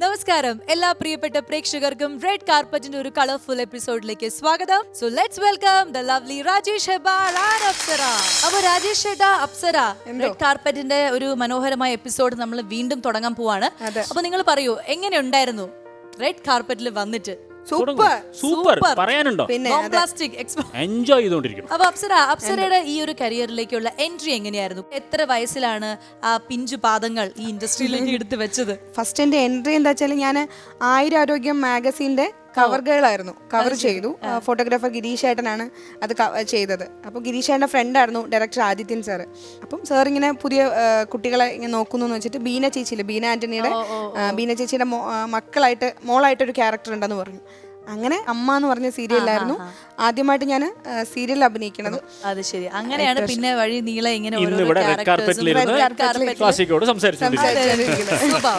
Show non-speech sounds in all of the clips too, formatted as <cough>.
നമസ്കാരം. എല്ലാ പ്രിയപ്പെട്ട പ്രേക്ഷകർക്കും റെഡ് കാർപ്പറ്റിന്റെ ഒരു കളർഫുൾ എപ്പിസോഡിലേക്ക് സ്വാഗതം. So let's welcome the lovely Rajesh Hebbar and Apsara അപ്പൊ രാജേഷ് ചേട്ടാ അപ്സര റെഡ് കാർപ്പറ്റിന്റെ ഒരു മനോഹരമായ എപ്പിസോഡ് നമ്മൾ വീണ്ടും തുടങ്ങാൻ പോവാണ്. അപ്പൊ നിങ്ങൾ പറയൂ എങ്ങനെ ഉണ്ടായിരുന്നു റെഡ് കാർപ്പറ്റിൽ വന്നിട്ട്? സൂപ്പർ. സൂപ്പർ. പറയാനുണ്ടോ? പിന്നെ പ്ലാസ്റ്റിക് എൻജോയ് ചെയ്തോണ്ടിരിക്കും അപ്പൊ അപ്സര അപ്സരയുടെ ഈ ഒരു കരിയറിലേക്കുള്ള എൻട്രി എങ്ങനെയായിരുന്നു? എത്ര വയസ്സിലാണ് ആ പിഞ്ചു പാദങ്ങൾ ഈ ഇൻഡസ്ട്രിയിലേക്ക് എടുത്തു വെച്ചത്? ഫസ്റ്റ് എന്റെ എൻട്രി എന്താ വെച്ചാൽ ഞാൻ ആയിരം ആരോഗ്യം മാഗസീന്റെ കവർ ഗേൾ ആയിരുന്നു. കവർ ചെയ്തു. ഫോട്ടോഗ്രാഫർ ഗിരീഷ് ഏട്ടനാണ് അത് ചെയ്തത്. അപ്പോൾ ഗിരീഷ് ഫ്രണ്ട് ആയിരുന്നു ഡയറക്ടർ ആദിത്യൻ സാറ് അപ്പം സാർ ഇങ്ങനെ പുതിയ കുട്ടികളെ ഇങ്ങനെ നോക്കുന്നു എന്ന് വെച്ചിട്ട് ബീന ചേച്ചിയില്ലേ ബീന ആന്റണിയുടെ ബീന ചേച്ചിയുടെ മക്കളായിട്ട് മോളായിട്ട് ഒരു ക്യാരക്ടർ ഉണ്ടെന്ന് പറഞ്ഞു. അങ്ങനെ അമ്മ എന്ന് പറഞ്ഞ സീരിയലായിരുന്നു ആദ്യമായിട്ട് ഞാൻ സീരിയൽ അഭിനയിക്കണത്. അത് ശരി അങ്ങനെയാണ് പിന്നെ വഴി നീള ഇങ്ങനെ രാജേഷേട്ടാ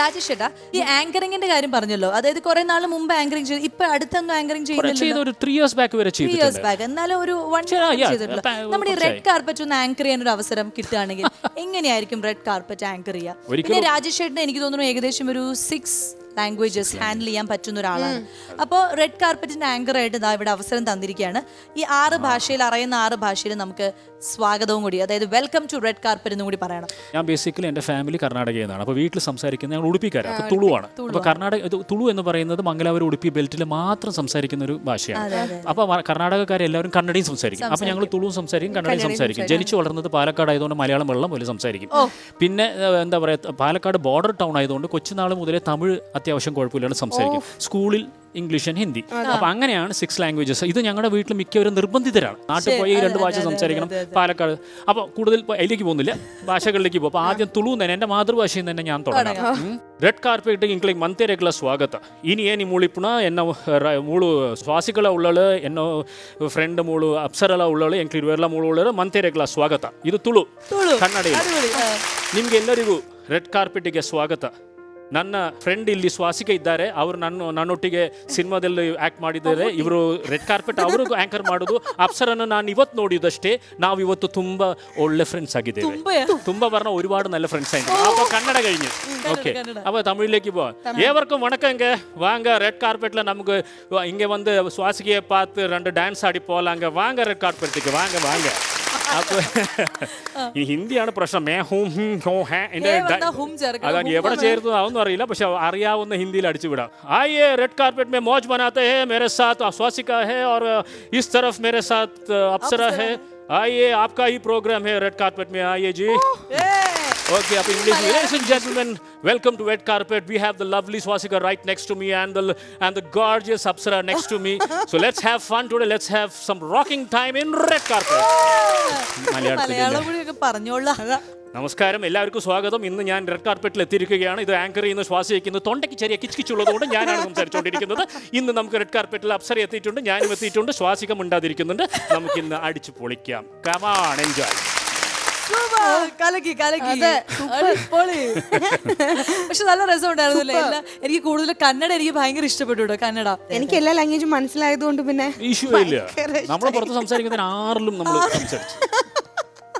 രാജേഷ് ഈ ആങ്കറിംഗിന്റെ കാര്യം പറഞ്ഞല്ലോ. അതായത് കുറെ നാൾ മുമ്പ് ആങ്കറിംഗ് ചെയ്തു ഇപ്പൊ അടുത്തൊന്നും ആങ്കറിംഗ് ചെയ്ത ചെയ്യുന്നില്ല ഒരു ത്രീ ഇയേഴ്സ് ബാക്ക് വരെ ത്രീ ഇയേഴ്സ് ബാക്ക് എന്നാലും ഒരു വൺ ചെയ്തിട്ടുള്ളൂ. നമ്മുടെ ഈ റെഡ് കാർപ്പറ്റ് ഒന്ന് ആങ്കർ ചെയ്യാൻ ഒരു അവസരം കിട്ടുകയാണെങ്കിൽ എങ്ങനെയായിരിക്കും റെഡ് കാർപ്പറ്റ് ആങ്കർ ചെയ്യുക? പിന്നെ രാജേഷ് എനിക്ക് തോന്നുന്നു ഏകദേശം ഒരു സിക്സ് ലാംഗ്വേജസ് ഹാൻഡിൽ ചെയ്യാൻ പറ്റുന്ന ഒരാളാണ്. അപ്പോൾ റെഡ് കാർപ്പറ്റിന്റെ ആങ്കർ ആയിട്ട് ഇതാ ഇവിടെ അവസരം തന്നിരിക്കുകയാണ്. ഈ ആറ് ഭാഷയിൽ അറിയുന്ന ആറ് ഭാഷയിൽ നമുക്ക് സ്വാഗതവും കൂടി അതായത് വെൽക്കം ടു റെഡ് കാർപ്പറ്റ് എന്നും കൂടി പറയണം. ഞാൻ ബേസിക്കലി എന്റെ ഫാമിലി കർണാടകയിൽ നിന്നാണ്. അപ്പോൾ വീട്ടിൽ സംസാരിക്കുന്നത് ഞങ്ങൾ ഉടുപ്പിക്കാരാണ്. അപ്പോൾ തുളുവാണ്. അപ്പോൾ കർണാടക ഇത് തുളു എന്ന് പറയുന്നത് മംഗലാപുരം ഉടുപ്പി ബെൽറ്റിൽ മാത്രം സംസാരിക്കുന്ന ഒരു ഭാഷയാണ്. അപ്പോൾ കർണാടകക്കാരെ എല്ലാവരും കന്നഡയും സംസാരിക്കും. അപ്പോൾ ഞങ്ങൾ തുളുവും സംസാരിക്കും കന്നഡയും സംസാരിക്കും. ജനിച്ചു വളർന്നത് പാലക്കാട് ആയതുകൊണ്ട് മലയാളം വെള്ളം പോലെ സംസാരിക്കും. പിന്നെ എന്താ പറയുക പാലക്കാട് ബോർഡർ ടൗൺ ആയതുകൊണ്ട് കൊച്ചുനാൾ മുതലേ തമിഴ് അത്യാവശ്യം കുഴപ്പമില്ലാണ്ട് സംസാരിക്കും സ്കൂളിൽ ഇംഗ്ലീഷ് ആൻഡ് ഹിന്ദി അപ്പൊ അങ്ങനെയാണ് സിക്സ് ലാംഗ്വേജസ് ഇത് ഞങ്ങളുടെ വീട്ടിൽ മിക്കവരും നിർബന്ധിതരാണ് നാട്ടിൽ പോയി ഈ രണ്ട് ഭാഷ സംസാരിക്കണം പാലക്കാട് അപ്പോൾ കൂടുതൽ ഇപ്പൊ അതിലേക്ക് പോകുന്നില്ല ഭാഷകളിലേക്ക് പോകും അപ്പോൾ ಆದ್ಯ ತುಳು തന്നെ എൻ്റെ ಮಾತೃಭಾಷೆಯಿಂದ തന്നെ ഞാൻ തുടങ്ങാം ರೆಡ್ ಕಾರ್ಪೆಟ್ ಇಂಕ್ಲಿಗೆ ಮಂತೆರೆಗಳ ಸ್ವಾಗತ ಇನಿ ಏನಿ ಮೂಳಿಪುಣ ಎನ್ನ ರ- ಮೂಳು ಸ್ವಾಸಿಗಳ ಉಳ್ಳಳು ಎನ್ನೋ ಫ್ರೆಂಡ್ ಮೂಳು ಅಪ್ಸರಲ ಉಳ್ಳಳು ಎಂಕ್ಲಿ ಇರುವೆಲ್ಲ ಮೂಳು ಉಳ್ಳಳು ಮಂತೆರೆಗಳ ಸ್ವಾಗತ ಇದು ತುಳು ಕನ್ನಡ ನಿಮ್ಗೆ ಎಲ್ಲರಿಗೂ ರೆಡ್ ಕಾರ್ಪೆಟ್ಗೆ ಸ್ವಾಗತ ನನ್ನ ಫ್ರೆಂಡ್ ಇಲ್ಲಿ ಸ್ವಾಸಿಕ ಇದ್ದಾರೆ ಅವರು ನನ್ನ ನನ್ನೊಟ್ಟಿಗೆ ಸಿನಿಮಾದಲ್ಲಿ ಆ್ಯಕ್ಟ್ ಮಾಡಿದ್ದಾರೆ ಇವರು ರೆಡ್ ಕಾರ್ಪೆಟ್ ಅವರಿಗೂ ಆ್ಯಂಕರ್ ಮಾಡೋದು ಅಪ್ಸರನ್ನು ನಾನು ಇವತ್ತು ನೋಡಿದಷ್ಟೇ ನಾವು ಇವತ್ತು ತುಂಬ ಒಳ್ಳೆ ഫ്രണ്ട്സ് ಆಗಿದ್ದೇವೆ തുമ്പ പറഞ്ഞ ഒരുപാട് നല്ല ഫ്രണ്ട്സ് ആയിട്ട് അപ്പൊ കന്നഡ കഴിഞ്ഞു ഓക്കെ അപ്പൊ തമിഴിലേക്ക് പോവാം ഏവർക്കും வணக்கங்க வாங்க ரெட் கார்பெட்ல நமக்கு இங்க வந்து சுவாசிகையை பார்த்து ரெண்டு டான்ஸ் ஆடி ವಾಂಗ ರೆಡ್ ரெட் ವಾಂಗ ವಾಂಗ അപ്പൊ ഈ ഹിന്ദിയാണ് പ്രശ്നം മേ ഹൂം ഹും ഹോ ഹേ എന്റെ അതാണ് എവിടെ ചേർത്തത് അതൊന്നും അറിയില്ല പക്ഷെ അറിയാവുന്ന ഹിന്ദിയിൽ അടിച്ചു വിടാം ആയേ റെഡ് കാർപ്പറ്റ് മേ മോജ് ബനാത്തെ ഹേ മേരെ സാത്ത് സ്വാസിക ഹേ ഓർ ഇസ് തരഫ് മേരെ സാത്ത് അപ്സര ഹേ आइए आपका ही प्रोग्राम है रेड कार्पेट में आइए जी Okay, up English. Ladies and gentlemen, welcome to Red Carpet. We have the lovely Swastika right next to me and the and the gorgeous Apsara next to me. <laughs> So let's have fun today. Let's have some rocking time in Red Carpet. Malayalam കൂടി ഒക്കെ പറഞ്ഞോളാം. നമസ്കാരം. എല്ലാവർക്കും സ്വാഗതം. ഇന്ന് ഞാൻ red കാർപ്പറ്റിൽ എത്തിയിരിക്കുകയാണ്. ഇത് ആങ്കർ ചെയ്യുന്ന ശ്വാസിക്കുന്നത് തൊണ്ടയ്ക്ക് ചെറിയ കിച്ചുകിച്ചുള്ളതുകൊണ്ട് ഞാനാണ് സംസാരിച്ചുകൊണ്ടിരിക്കുന്നത്. ഇന്ന് നമുക്ക് റെഡ് കാർപ്പറ്റിൽ അപ്സര എത്തിയിട്ടുണ്ട്. ഞാനും എത്തിയിട്ടുണ്ട്. ശ്വാസികം ഉണ്ടാതിരിക്കുന്നുണ്ട് നമുക്ക് ഇന്ന് അടിച്ചു പൊളിക്കാം. കമാൺ എൻജോയ് കലക്കി കലക്കി. പൊളി. പക്ഷെ നല്ല രസം ഉണ്ടായിരുന്നു എല്ലാ എനിക്ക് കൂടുതൽ കന്നഡ എനിക്ക് ഭയങ്കര ഇഷ്ടപ്പെട്ടു കേട്ടോ കന്നഡ. എനിക്ക് എല്ലാ ലാംഗ്വേജും മനസ്സിലായതുകൊണ്ട് പിന്നെ ഇഷ്യൂ ഇല്ല? നമ്മൾ പുറത്ത് സംസാരിക്കുന്നതിന് ആറിലും നമ്മൾ സംസാരിച്ചു.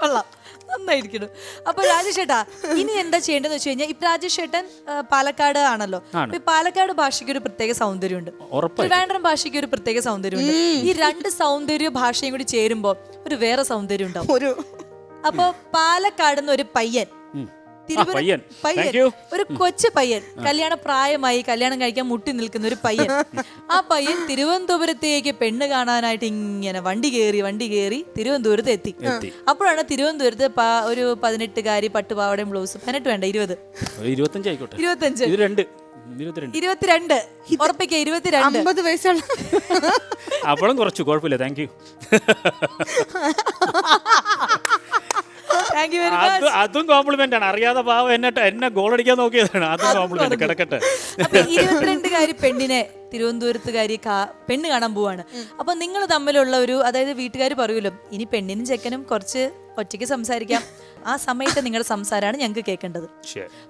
കൊള്ളാം. നന്നായിരിക്കണം അപ്പൊ രാജേഷ് ചേട്ടാ ഇനി എന്താ ചെയ്യേണ്ടതെന്ന് വെച്ച് കഴിഞ്ഞാൽ ഇപ്പൊ രാജേഷേട്ടൻ പാലക്കാട് ആണല്ലോ. ഈ പാലക്കാട് ഭാഷയ്ക്ക് ഒരു പ്രത്യേക സൗന്ദര്യമുണ്ട്. തിരുവനന്തപുരം ട്രിവാൻഡ്രം ഭാഷയ്ക്ക് ഒരു പ്രത്യേക സൗന്ദര്യമുണ്ട്. ഈ രണ്ട് സൗന്ദര്യ ഭാഷയും കൂടി ചേരുമ്പോ ഒരു വേറെ സൗന്ദര്യം ഉണ്ടാവും. ഒരു അപ്പൊ പാലക്കാട് ഒരു പയ്യൻ. പയ്യൻ. പയ്യൻ. ഒരു കൊച്ചു പയ്യൻ. കല്യാണ പ്രായമായി കല്യാണം കഴിക്കാൻ മുട്ടി നിൽക്കുന്ന ഒരു പയ്യൻ. ആ പയ്യൻ തിരുവനന്തപുരത്തേക്ക് പെണ്ണ് കാണാനായിട്ട് ഇങ്ങനെ വണ്ടി കയറി വണ്ടി കയറി തിരുവനന്തപുരത്ത് എത്തി. അപ്പോഴാണ് തിരുവനന്തപുരത്ത് പ- ഒരു പതിനെട്ടുകാരി പട്ടുപാവടയും ബ്ലൗസ് പതിനെട്ട് വേണ്ട ഇരുപത്. ഇരുപത്തഞ്ച് ആയിക്കോട്ടെ. ഇരുപത്തഞ്ച്. ഇത് രണ്ട്. ഇരുപത്തിരണ്ട്. ഇരുപത്തിരണ്ട്. ഉറപ്പിക്ക ഇരുപത്തിരണ്ട്. അമ്പത് വയസ്സുള്ള അപ്പോഴും കുറച്ചു കുഴപ്പമില്ല. Thank you <laughs> thank you very അത് അതും കോംപ്ലിമെന്റ് ആണ്. അറിയാതെ പാവം എന്നെ എന്നെ ഗോൾ അടിക്കാൻ നോക്കിയതാണ്. അതും കോംപ്ലിമെന്റ് കിടക്കട്ടെ. ഇരുപത്തിരണ്ടുകാരി പെണ്ണിനെ തിരുവനന്തപുരത്തുകാരി പെണ്ണ് കാണാൻ പോവാണ്. അപ്പൊ നിങ്ങൾ തമ്മിലുള്ള ഒരു അതായത് വീട്ടുകാർ പറയുമല്ലോ ഇനി പെണ്ണിനും ചെക്കനും കുറച്ച് ഒറ്റയ്ക്ക് സംസാരിക്കാം. ആ സമയത്ത് നിങ്ങളുടെ സംസാരമാണ് ഞങ്ങൾക്ക് കേൾക്കേണ്ടത്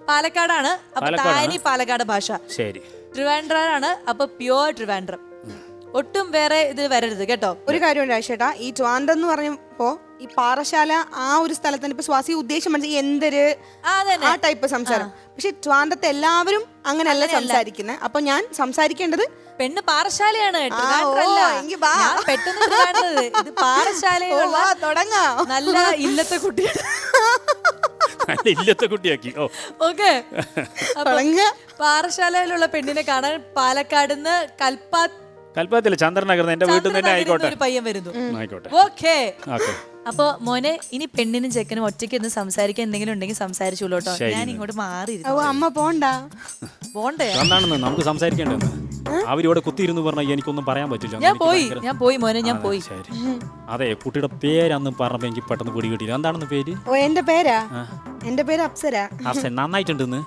പാലക്കാടാണ്. അപ്പൊ. താനി പാലക്കാട് ഭാഷ. ശരി. ട്രിവാൻഡ്രാണ്. അപ്പൊ പ്യുവർ ട്രിവാൻഡ്രം. ഒട്ടും വേറെ ഇത് വരരുത് കേട്ടോ? ഒരു കാര്യമുണ്ട് ചേട്ടാ ഈ ട്വാൻഡം എന്ന് പറഞ്ഞപ്പോ ഈ പാറശാല ആ ഒരു സ്ഥലത്തിന് ഇപ്പൊ സ്വാസി ഉദ്ദേശം മനസ്സിൽ എന്തര് ആ, ടൈപ്പ് സംസാരം. പക്ഷെ ട്വാന്തത്തെ എല്ലാവരും അങ്ങനെയല്ല സംസാരിക്കുന്നത് അപ്പൊ ഞാൻ സംസാരിക്കേണ്ടത് പെണ്ണ് പാറശാലയാണ് പെട്ടെന്ന് ഇത് <laughs> തുടങ്ങാം. നല്ല ഇല്ലത്തെ കുട്ടി ഇല്ലത്തെ കുട്ടിയാക്കി. ഓക്കെ. <laughs> തുടങ്ങ. പാറശാലയിലുള്ള പെണ്ണിനെ കാണാൻ പാലക്കാട് നിന്ന് കൽപ്പാ കൽപ്പത്തില്ല ചന്ദ്രനഗർ എന്റെ വീട്ടിൽ നിന്ന് തന്നെ ആയിക്കോട്ടെ. ഒരു പയ്യൻ വരുന്നു. ആയിക്കോട്ടെ. ഓക്കേ. ഓക്കെ. അപ്പൊ മോനെ ഇനി പെണ്ണിനും ചെക്കനും ഒറ്റയ്ക്ക് ഒന്ന് സംസാരിക്കാൻ എന്തെങ്കിലും ഉണ്ടെങ്കിൽ സംസാരിച്ചോളൂ കേട്ടോ. ഞാൻ ഇങ്ങോട്ട് മാറി ഓ അമ്മ പോണ്ട? <laughs> പോണ്ടേ? എന്താണെന്ന് നമുക്ക് സംസാരിക്കേണ്ടത്? അവരിവിടെ കുത്തിയിരുന്നു പറഞ്ഞാൽ എനിക്കൊന്നും പറയാൻ പറ്റില്ല. ഞാൻ എനിക്ക് പോയി. ഭയങ്കര- ഞാൻ പോയി മോനെ ഞാൻ പോയി. ശരി. അതെ കുട്ടിയുടെ പേരന്ന് പറഞ്ഞപ്പോ എനിക്ക് പെട്ടെന്ന് പിടി കിട്ടിയില്ല. എന്താണെന്ന് പേര്? ഓ എന്റെ പേരാ? എന്റെ പേര് അപ്സര. അഫ്സൻ നന്നായിട്ടുണ്ടെന്ന്.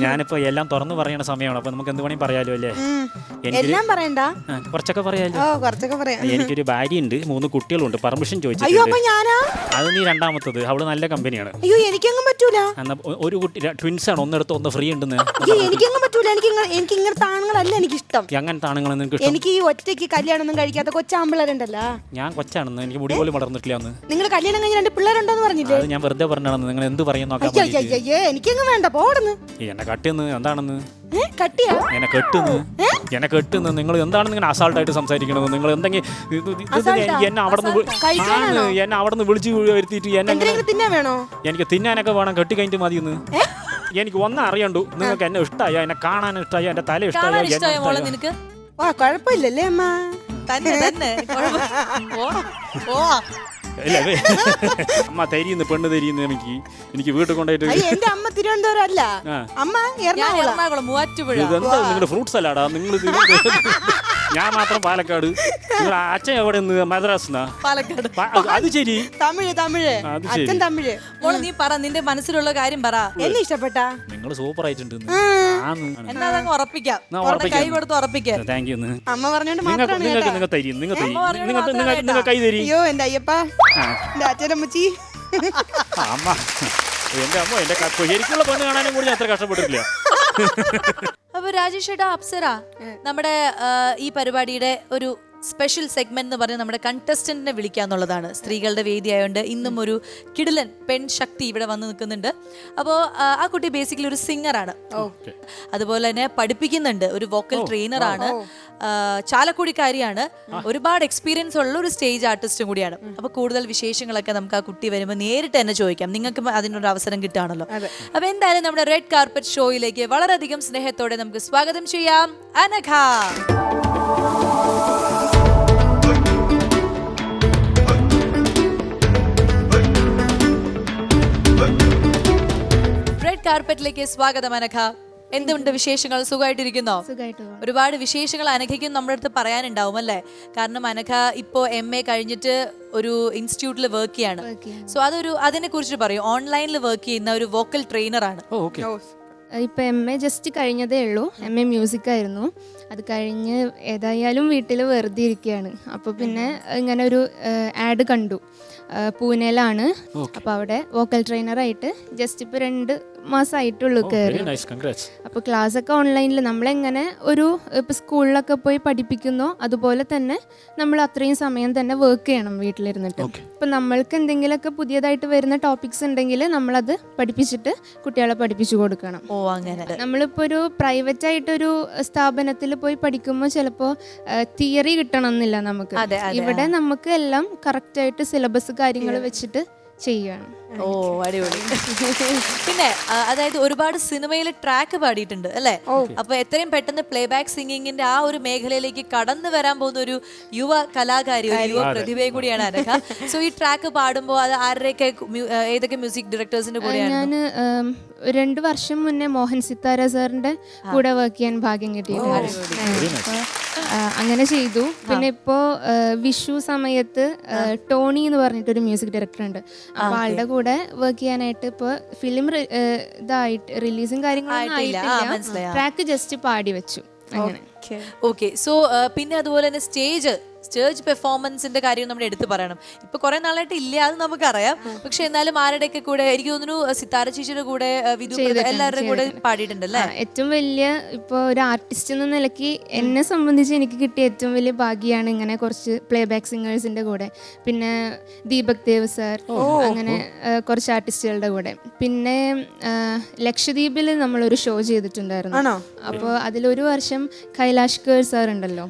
ഞാനിപ്പോ എല്ലാം തുറന്നു പറയണ സമയമാണ്. അപ്പൊ നമുക്ക് എന്ത് വേണേ പറയാലോ അല്ലേ? എനിക്കൊരു എല്ലാം പറയണ്ട. ആ, കുറച്ചൊക്കെ പറയാലോ? ഓ കുറച്ചൊക്കെ പറയാം. എനിക്കൊരു ഭാര്യയുണ്ട്. മൂന്ന് കുട്ടികളുണ്ട്. പെർമിഷൻ അയ്യോ ചോദിച്ചിട്ടുണ്ട് അപ്പൊ ഞാനാ? അത് നീ രണ്ടാമത്തത്. അവൾ നല്ല കമ്പനിയാണ് അയ്യോ എനിക്കെങ്ങും പറ്റൂല. എന്നാ ഒ- ഒരു കുട്ടി ട്വിൻസ് ആണ്. ഒന്നെടുത്ത് ഒന്ന് ഫ്രീ ഉണ്ടെന്ന്. അയ്യോ എനിക്കെങ്ങും പറ്റൂല. എനിക്ക് എനിക്ക് ഇങ്ങനത്തെ ആണുങ്ങളല്ല എനിക്ക് ഇഷ്ടം അങ്ങനത്തെ ആണുങ്ങളെ എനിക്ക് ഇഷ്ടം എനിക്ക് ഈ ഒറ്റയ്ക്ക് കല്യാണം ഒന്നും കഴിക്കാത്ത കൊച്ചാമ്പിള്ളേരുണ്ടല്ലോ. ഞാൻ കൊച്ചാണെന്ന്. എനിക്ക് മുടി പോലും വളർന്നിട്ടില്ല എന്ന് നിങ്ങൾ കല്യാണം കഴിഞ്ഞ രണ്ട് പിള്ളേരുണ്ടോന്ന് പറഞ്ഞില്ലേ? അത് ഞാൻ വെറുതെ പറഞ്ഞാണെന്ന് നിങ്ങൾ എന്ത് പറയും നോക്കാൻ എനിക്കെങ്ങും വേണ്ട. പോടുന്നു. എന്നെ കട്ടിന്ന് എന്താണെന്ന്? കട്ടിയാ? എന്നെ കെട്ടുന്നു. എന്നെ കെട്ടുന്നു. നിങ്ങൾ എന്താണ് ഇങ്ങനെ അസാൾട്ടായിട്ട് സംസാരിക്കണത്? നിങ്ങൾ എന്തെങ്കിലും? എന്നെ അവിടെ നിന്ന്? എന്നെ അവിടെ നിന്ന് വിളിച്ച് വരുത്തിയിട്ട് എന്നെ എനിക്ക് തിന്നാനൊക്കെ വേണം. കെട്ടി കഴിഞ്ഞിട്ട് മതിയെന്ന് എനിക്ക് ഒന്നും അറിയണ്ടു നിങ്ങൾക്ക് എന്നെ ഇഷ്ടമായോ എന്നെ കാണാൻ ഇഷ്ടമായോ എന്റെ തല ഇഷ്ടമായോ കാണാൻ എന്നെ ഇഷ്ടമായ മോളെ ഇഷ്ടമായോ? നിനക്ക് വാ കുഴപ്പമില്ലല്ലേ അമ്മ തന്നെ തന്നെ കുഴപ്പം- ഓ, ഓ. ഇല്ല വേ. അമ്മ തരിയുന്നു പെണ്ണ് തരിയുന്നു എനിക്ക് എനിക്ക് വീട്ടിൽ കൊണ്ടുപോയിട്ട് അയ്യോ എന്റെ അമ്മ തിരുവനന്തപുരം അല്ല ആ. അമ്മ ഞാൻ എറണാകുളം എറണാകുളം മൂവാറ്റുപുഴ ഇതെന്താ നിങ്ങളുടെ ഫ്രൂട്ട് സലാഡാ നിങ്ങൾ ഞാൻ മാത്രം പാലക്കാട്. അച്ഛൻ എവിടെ നിന്ന്? മദ്രാസിനാ പാലക്കാട്. അത് ശരി. തമിഴ് തമിഴ്. അത് ശരി. അച്ഛൻ തമിഴ്. മോൾ നീ പറ നിന്റെ മനസ്സിലുള്ള കാര്യം പറ. എന്നെ ഇഷ്ടപ്പെട്ട? നിങ്ങൾ സൂപ്പർ ആയിട്ടുണ്ട് എന്നാ അതങ്ങ് ഉറപ്പിക്കാം. എന്നാ ഉറപ്പിക്കാം. കൈ കൊടുത്ത് ഉറപ്പിക്കാം. താങ്ക് യു അമ്മ പറഞ്ഞോണ്ട് നിങ്ങൾക്ക് മാത്രമാണ് നിങ്ങൾക്ക് കേട്ടാ. നിങ്ങൾ തരും തരും. കൈ തരി. അയ്യോ എന്റെ അയ്യപ്പ. ആ. എന്റെ അച്ഛനമ്മച്ചി. ആ, അമ്മ. എന്റെ അമ്മ എന്റെ ക- ശരിക്കുള്ള പെണ്ണ് കാണാനും കൂടി ഞാൻ അത്ര കഷ്ടപ്പെട്ടിട്ടില്ല. <laughs> അപ്പൊ രാജേഷ് ഏട്ടാ അപ്സര നമ്മുടെ ഈ പരിപാടിയുടെ ഒരു സ്പെഷ്യൽ സെഗ്മെന്റ് എന്ന് പറഞ്ഞ് നമ്മുടെ കണ്ടസ്റ്റന്റിനെ വിളിക്കാന്നുള്ളതാണ്. സ്ത്രീകളുടെ വേദി ആയതുകൊണ്ട് ഇന്നും ഒരു കിടിലൻ പെൺ ശക്തി ഇവിടെ വന്ന് നിൽക്കുന്നുണ്ട്. അപ്പോൾ ആ കുട്ടി ബേസിക്കലി ഒരു സിംഗറാണ് അതുപോലെ തന്നെ പഠിപ്പിക്കുന്നുണ്ട്. ഒരു വോക്കൽ ട്രെയിനറാണ് ചാലക്കുടിക്കാരിയാണ്. ഒരുപാട് എക്സ്പീരിയൻസ് ഉള്ള ഒരു സ്റ്റേജ് ആർട്ടിസ്റ്റും കൂടിയാണ്. അപ്പോൾ കൂടുതൽ വിശേഷങ്ങളൊക്കെ നമുക്ക് ആ കുട്ടി വരുമ്പോൾ നേരിട്ട് തന്നെ ചോദിക്കാം. നിങ്ങൾക്ക് അതിനൊരു അവസരം കിട്ടുകയാണല്ലോ. അപ്പോൾ എന്തായാലും നമ്മുടെ റെഡ് കാർപ്പറ്റ് ഷോയിലേക്ക് വളരെയധികം സ്നേഹത്തോടെ നമുക്ക് സ്വാഗതം ചെയ്യാം. അനഘ. റെഡ് കാർപ്പറ്റിലേക്ക് സ്വാഗതം അനഘ. എന്തുണ്ട് വിശേഷങ്ങൾ? സുഖമായിട്ടിരിക്കുന്നോ? ഒരുപാട് വിശേഷങ്ങൾ അനഘയ്ക്കും നമ്മുടെ അടുത്ത് പറയാനുണ്ടാവും അല്ലേ? കാരണം അനഘ ഇപ്പോ എം എ കഴിഞ്ഞിട്ട് ഒരു ഇൻസ്റ്റിറ്റ്യൂട്ടിൽ വർക്ക് ചെയ്യാണ്. സോ അതൊരു അതിനെ കുറിച്ച് പറയും ഓൺലൈനിൽ വർക്ക് ചെയ്യുന്ന ഒരു വോക്കൽ ട്രെയിനറാണ് ഓക്കെ ഇപ്പം എം എ ജസ്റ്റ് കഴിഞ്ഞതേ ഉള്ളൂ. എം എ മ്യൂസിക് ആയിരുന്നു. അത് കഴിഞ്ഞ് ഏതായാലും വീട്ടിൽ വെറുതെ ഇരിക്കുകയാണ്. അപ്പോൾ പിന്നെ ഇങ്ങനെ ഒരു ആഡ് കണ്ടു. പൂനെയിലാണ്. അപ്പോൾ അവിടെ വോക്കൽ ട്രെയിനറായിട്ട് ജസ്റ്റ് ഇപ്പോൾ രണ്ട് മാസമായിട്ടുള്ളൂ കയറി. നൈസ് കൺഗ്രാറ്റ്സ് അപ്പോൾ ക്ലാസ്സൊക്കെ ഓൺലൈനിൽ നമ്മളെങ്ങനെ ഒരു ഇപ്പോൾ സ്കൂളിലൊക്കെ പോയി പഠിപ്പിക്കുന്നോ അതുപോലെ തന്നെ നമ്മൾ അത്രയും സമയം തന്നെ വർക്ക് ചെയ്യണം വീട്ടിലിരുന്നിട്ട്. ഇപ്പം നമ്മൾക്ക് എന്തെങ്കിലുമൊക്കെ പുതിയതായിട്ട് വരുന്ന ടോപ്പിക്സ് ഉണ്ടെങ്കിൽ നമ്മളത് പഠിപ്പിച്ചിട്ട് കുട്ടികളെ പഠിപ്പിച്ചു കൊടുക്കണം. ഓ അങ്ങനെ. നമ്മളിപ്പോൾ ഒരു പ്രൈവറ്റ് ആയിട്ടൊരു സ്ഥാപനത്തിൽ പോയി പഠിക്കുമ്പോൾ ചിലപ്പോൾ തിയറി കിട്ടണമെന്നില്ല നമുക്ക്. ഇവിടെ നമുക്ക് എല്ലാം കറക്റ്റായിട്ട് സിലബസ് കാര്യങ്ങൾ വെച്ചിട്ട് ചെയ്യുകയാണ്. ഓ അടിപൊളി. പിന്നെ അതായത് ഒരുപാട് സിനിമയിൽ ട്രാക്ക് പാടിയിട്ടുണ്ട് അല്ലേ? അപ്പൊ എത്രയും പെട്ടെന്ന് പ്ലേ ബാക്ക് സിംഗിങ്ങിന്റെ ആ ഒരു മേഖലയിലേക്ക് കടന്നു വരാൻ പോകുന്ന ഒരു യുവ കലാകാരി ഒരു യുവ പ്രതിഭയും കൂടിയാണ് അനഘ. സോ ഈ ട്രാക്ക് പാടുമ്പോൾ അത് ആരുടെയൊക്കെ ഏതൊക്കെ മ്യൂസിക് ഡയറക്ടേഴ്സിന്റെ കൂടെയാണ്? ഞാൻ രണ്ടു വർഷം മുന്നേ മോഹൻ സിത്താര സാറിന്റെ കൂടെ വർക്ക് ചെയ്യാൻ ഭാഗ്യം കിട്ടിയിട്ടുണ്ട് അങ്ങനെ ചെയ്തു. പിന്നെ ഇപ്പോ വിഷു സമയത്ത് ടോണി എന്ന് പറഞ്ഞിട്ടൊരു മ്യൂസിക് ഡയറക്ടർ ഉണ്ട് അപ്പൊ ആളുടെ കൂടെ വർക്ക് ചെയ്യാനായിട്ട് ഇപ്പൊ ഫിലിം ഇതായിട്ട് റിലീസും കാര്യങ്ങളൊന്നും ആയിട്ടില്ല. ട്രാക്ക് ജസ്റ്റ് പാടി വെച്ചു. അങ്ങനെ. ഓക്കെ. സോ പിന്നെ അതുപോലെ തന്നെ സ്റ്റേജ് സ്റ്റേജ് പെർഫോമൻസിന്റെ കാര്യം നമ്മൾ എടുത്തു പറയണം. ഇപ്പൊ കുറെ നാളായിട്ട് ഇല്ല അത് നമുക്കറിയാം. പക്ഷെ എന്നാലും ആരുടെയൊക്കെ കൂടെ എനിക്ക് തോന്നുന്നു സിത്താര ചേച്ചിയുടെ കൂടെ എല്ലാവരുടെ വിധു കൂടെ പാടിയിട്ടുണ്ടല്ലേ? ഏറ്റവും വലിയ ഇപ്പോൾ ഒരു ആർട്ടിസ്റ്റ് എന്ന നിലയ്ക്ക് എന്നെ സംബന്ധിച്ച് എനിക്ക് കിട്ടിയ ഏറ്റവും വലിയ ഭാഗ്യമാണ് ഇങ്ങനെ കുറച്ച് പ്ലേ ബാക്ക് സിംഗേഴ്സിന്റെ കൂടെ. പിന്നെ ദീപക് ദേവ് സാർ അങ്ങനെ കുറച്ച് ആർട്ടിസ്റ്റുകളുടെ കൂടെ. പിന്നെ ലക്ഷദ്വീപിൽ നമ്മളൊരു ഷോ ചെയ്തിട്ടുണ്ടായിരുന്നു? അപ്പോൾ അതിലൊരു വർഷം കൈലാഷ് കേർ സാർ ഉണ്ടല്ലോ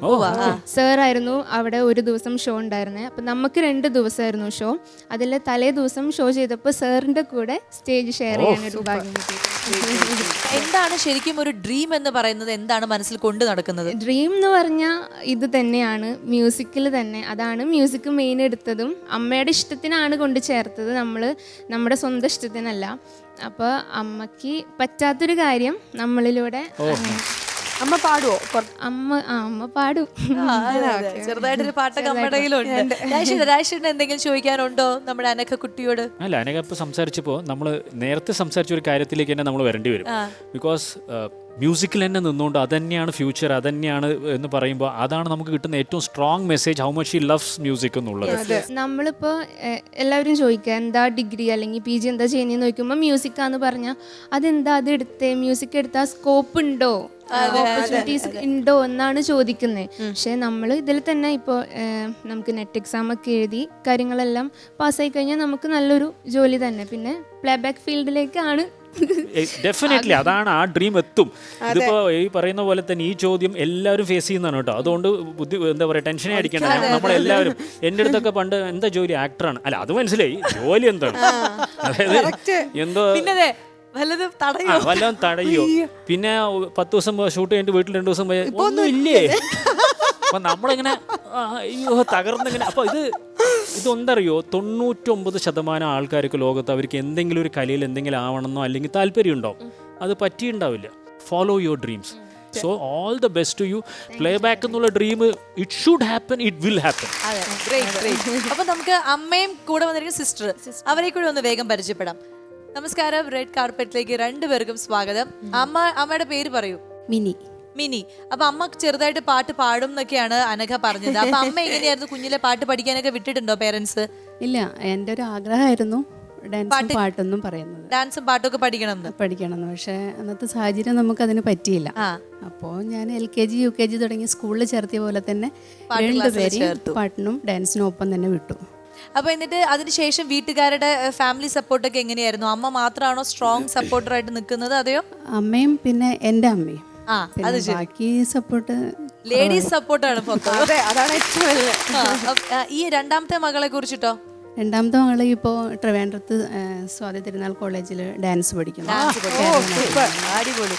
സാർ ആയിരുന്നു. അവിടെ ഒരു ദിവസം ഷോ ഉണ്ടായിരുന്നത് അപ്പം നമുക്ക് രണ്ട് ദിവസമായിരുന്നു ഷോ അതിൽ തലേ ദിവസം ഷോ ചെയ്തപ്പോൾ സാറിന്റെ കൂടെ സ്റ്റേജ് ഷെയർ ചെയ്യാനൊരു ഭാഗ്യം കിട്ടി. എന്താണ് ശരിക്കും ഒരു ഡ്രീം എന്ന് പറയുന്നത്? എന്താണ് മനസ്സിൽ കൊണ്ടു നടക്കുന്നത്? ഡ്രീം എന്ന് പറഞ്ഞാൽ ഇത് തന്നെയാണ് മ്യൂസിക്കിൽ തന്നെ. അതാണ് മ്യൂസിക് മെയിൻ എടുത്തതും. അമ്മയുടെ ഇഷ്ടത്തിനാണ് കൊണ്ട് ചേർത്തത് നമ്മൾ നമ്മുടെ സ്വന്തം ഇഷ്ടത്തിനല്ല. അപ്പോൾ അമ്മയ്ക്ക് പറ്റാത്തൊരു കാര്യം നമ്മളിലൂടെ അമ്മ പാടുവോ? അമ്മ ആ അമ്മ പാടും. ചെറുതായിട്ടൊരു പാട്ടൊക്കെ അമ്മയുടെ കയ്യിലുണ്ട്. രാജേഷിന് എന്തെങ്കിലും ചോദിക്കാനുണ്ടോ നമ്മുടെ അനക്ക കുട്ടിയോട്? അല്ല അനക ഇപ്പൊ സംസാരിച്ചപ്പോ നമ്മൾ നേരത്തെ സംസാരിച്ച ഒരു കാര്യത്തിലേക്ക് തന്നെ നമ്മൾ വരേണ്ടി വരും. ബിക്കോസ് മ്യൂസിക്കിൽ തന്നെ നിന്നുകൊണ്ട് അതന്നെയാണ് ഫ്യൂച്ചർ അതന്നെയാണ് എന്ന് പറയുമ്പോൾ അതാണ് നമുക്ക് കിട്ടുന്ന ഏറ്റവും strong message how much she loves music എന്നുള്ളത്. നമ്മളിപ്പോൾ എല്ലാവരും ചോദിക്കുക എന്താ ഡിഗ്രി അല്ലെങ്കിൽ പി ജി എന്താ ചെയ്യുന്നതെന്ന് നോക്കുമ്പോൾ മ്യൂസിക്കാന്ന് പറഞ്ഞാൽ അതെന്താ അത് എടുത്തേ? മ്യൂസിക് എടുത്താൽ സ്കോപ്പ് ഉണ്ടോ? ഓപ്പർച്യൂണിറ്റീസ് ഉണ്ടോ എന്നാണ് ചോദിക്കുന്നത് പക്ഷെ നമ്മൾ ഇതിൽ തന്നെ ഇപ്പോൾ നമുക്ക് നെറ്റ് എക്സാം ഒക്കെ എഴുതി കാര്യങ്ങളെല്ലാം പാസ്സായി കഴിഞ്ഞാൽ നമുക്ക് നല്ലൊരു ജോലി തന്നെ. പിന്നെ പ്ലേബാക്ക് ഫീൽഡിലേക്കാണ് ഡെഫിനറ്റ്ലി അതാണ് ആ ഡ്രീം എത്തും. ഇതിപ്പോ ഈ പറയുന്ന പോലെ തന്നെ ഈ ചോദ്യം എല്ലാവരും ഫേസ് ചെയ്യുന്നതാണ് കേട്ടോ. അതുകൊണ്ട് ബുദ്ധി എന്താ പറയാ ടെൻഷനെ അടിക്കണ്ട. നമ്മളെല്ലാവരും എന്റെ അടുത്തൊക്കെ പണ്ട് എന്താ ജോലി? ആക്ടറാണ് അല്ല അത് മനസ്സിലായി. ജോലി എന്താണ്? അതായത് എന്തോ വല്ലതും തടയോ? വല്ലതും തടയോ. പിന്നെ പത്ത് ദിവസം ഷൂട്ട് കഴിഞ്ഞിട്ട് വീട്ടിൽ രണ്ടു ദിവസം പോയി ഒന്നും ഇല്ലേ? അപ്പൊ നമ്മളിങ്ങനെ ആ, അയ്യോ തകർന്നിങ്ങനെ. അപ്പൊ ഇത് ഇതൊന്തറിയോ? തൊണ്ണൂറ്റൊമ്പത് ശതമാനം ആൾക്കാർക്ക് ലോകത്ത് അവർക്ക് എന്തെങ്കിലും ഒരു കലയിൽ എന്തെങ്കിലും ആവണമെന്നോ അല്ലെങ്കിൽ താല്പര്യം ഉണ്ടാവും അത് പറ്റിയിട്ടുണ്ടാവില്ല. Follow your dreams so all the best to you play back എന്നുള്ള dream it should happen it will happen അതെ ഗ്രേറ്റ് ഗ്രേറ്റ് അപ്പൊ നമുക്ക് അമ്മയും കൂടെ വന്നിരിക്കുന്ന സിസ്റ്റർ അവരെ കൂടി ഒന്ന് വേഗം പരിചയപ്പെടാം. നമസ്കാരം. റെഡ് കാർപ്പറ്റിലേക്ക് രണ്ടുപേർക്കും സ്വാഗതം. അമ്മ അമ്മയുടെ പേര് പറയൂ. മിനി. മിനി. അപ്പൊ അമ്മ ചെറുതായിട്ട് പാട്ട് പാടും എന്നൊക്കെയാണ് അനഘ പറഞ്ഞത്. അപ്പൊ അമ്മ എങ്ങനെയായിരുന്നു കുഞ്ഞിലെ പാട്ട് പഠിക്കാനൊക്കെ വിട്ടിട്ടുണ്ടോ പേരൻസ് ഇല്ല എന്റെ ഒരു ആഗ്രഹമായിരുന്നു ഡാൻസും പാട്ടൊന്നും പറയുന്നത്. ഡാൻസും പാട്ടും ഒക്കെ പഠിക്കണം പക്ഷെ അന്നത്തെ സാഹചര്യം നമുക്ക് അതിന് പറ്റിയില്ല. അപ്പോ അപ്പോൾ ഞാൻ L K G U K G തുടങ്ങി സ്കൂളിൽ ചേർത്തിയ പോലെ തന്നെ രണ്ടുപേരെയും. പാട്ടിനും ഡാൻസിനും ഒപ്പം തന്നെ വിട്ടു. അപ്പൊ എന്നിട്ട് അതിനുശേഷം വീട്ടുകാരുടെ ഫാമിലി സപ്പോർട്ടൊക്കെ എങ്ങനെയായിരുന്നു? അമ്മ മാത്രമാണോ സ്ട്രോങ് സപ്പോർട്ടർ ആയിട്ട് നിൽക്കുന്നത്? അതെയോ? അമ്മയും പിന്നെ എന്റെ അമ്മയും. ആ പിന്നെ ബാക്കി സപ്പോർട്ട് ലേഡീസ് സപ്പോർട്ടാണ് അതെ അതാണ് ഏറ്റവും വലിയ. ഈ രണ്ടാമത്തെ മകളെ കുറിച്ചിട്ടോ? രണ്ടാമത്തെ മകൾ ഇപ്പോ ട്രിവാൻഡ്രത്ത് സ്വാതി തിരുനാൾ കോളേജിൽ ഡാൻസ് പഠിക്കുന്നു. അടിപൊളി.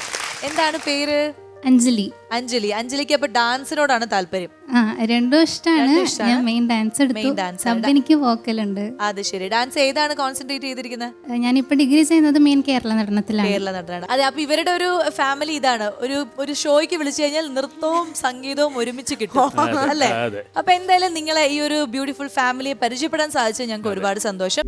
എന്താണ് പേര്? അഞ്ജലി. അഞ്ജലി. അഞ്ജലിക്ക് അപ്പൊ ഡാൻസിനോടാണ് താല്പര്യം? ആ രണ്ടും ഇഷ്ടമാണ് രണ്ടും ഇഷ്ടാണ്. ഞാൻ മെയിൻ ഡാൻസ് എടുത്തു. Main dance ആണ്. സബ് എനിക്ക് വോക്കലുണ്ട് അത് ശരി. ഡാൻസ് ഏതാണ് കോൺസെൻട്രേറ്റ് ചെയ്തിരിക്കുന്നത്? ഞാൻ ഞാനിപ്പോ ഡിഗ്രി ചെയ്യുന്നത് മെയിൻ കേരള നടനത്തിലാണ്. കേരള നടനാണ്. അതെ അപ്പൊ ഇവരുടെ ഒരു ഫാമിലി ഇതാണ്. ഒരു ഒരു ഷോയ്ക്ക് വിളിച്ചു കഴിഞ്ഞാൽ നൃത്തവും സംഗീതവും ഒരുമിച്ച് കിട്ടും. അല്ലേ? അതെ. അപ്പൊ എന്തായാലും നിങ്ങളെ ഈ ഒരു ബ്യൂട്ടിഫുൾ ഫാമിലിയെ പരിചയപ്പെടാൻ സാധിച്ചത് ഞങ്ങൾക്ക് ഒരുപാട് സന്തോഷം.